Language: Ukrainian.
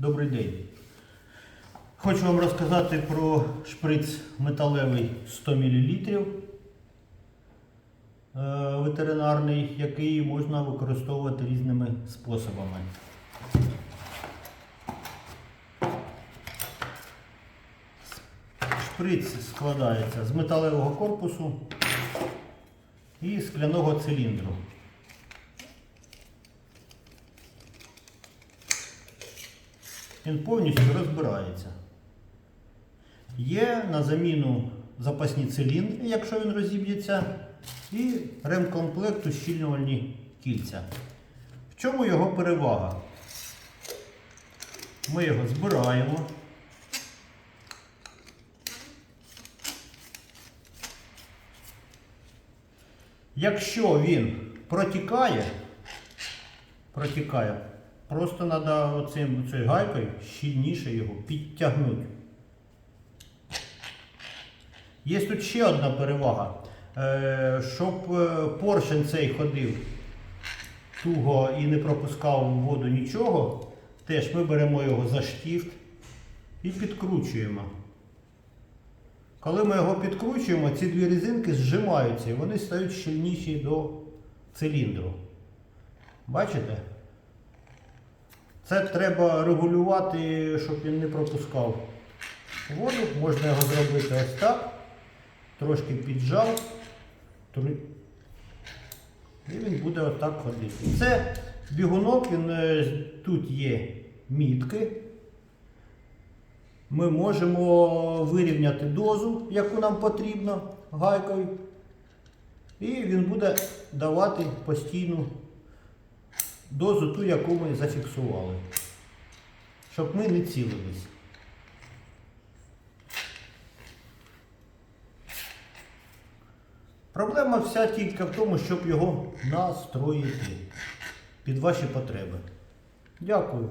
Добрий день. Хочу вам розказати про шприц металевий 100 мл е, ветеринарний, який можна використовувати різними способами. Шприц складається з металевого корпусу і скляного циліндру. Він повністю розбирається. Є на заміну запасні циліндри, якщо він розіб'ється, і ремкомплекту щільнювальні кільця. В чому його перевага? Ми його збираємо. Якщо він протікає, протікає, просто треба оцим цією гайкою щільніше його підтягнути. Є тут ще одна перевага. Е, Щоб е, поршень цей ходив туго і не пропускав воду нічого, теж ми беремо його за штифт і підкручуємо. Коли ми його підкручуємо, ці дві резинки зжимаються і вони стають щільніші до циліндру. Бачите? Це треба регулювати, щоб він не пропускав воду. Можна його зробити ось так. Трошки піджав. І він буде отак ходити. Це бігунок, він, е, тут є мітки. Ми можемо вирівняти дозу, яку нам потрібно гайкою. І він буде давати постійну дозу, ту, яку ми зафіксували. Щоб ми не цілились. Проблема вся тільки в тому, щоб його настроїти під ваші потреби. Дякую.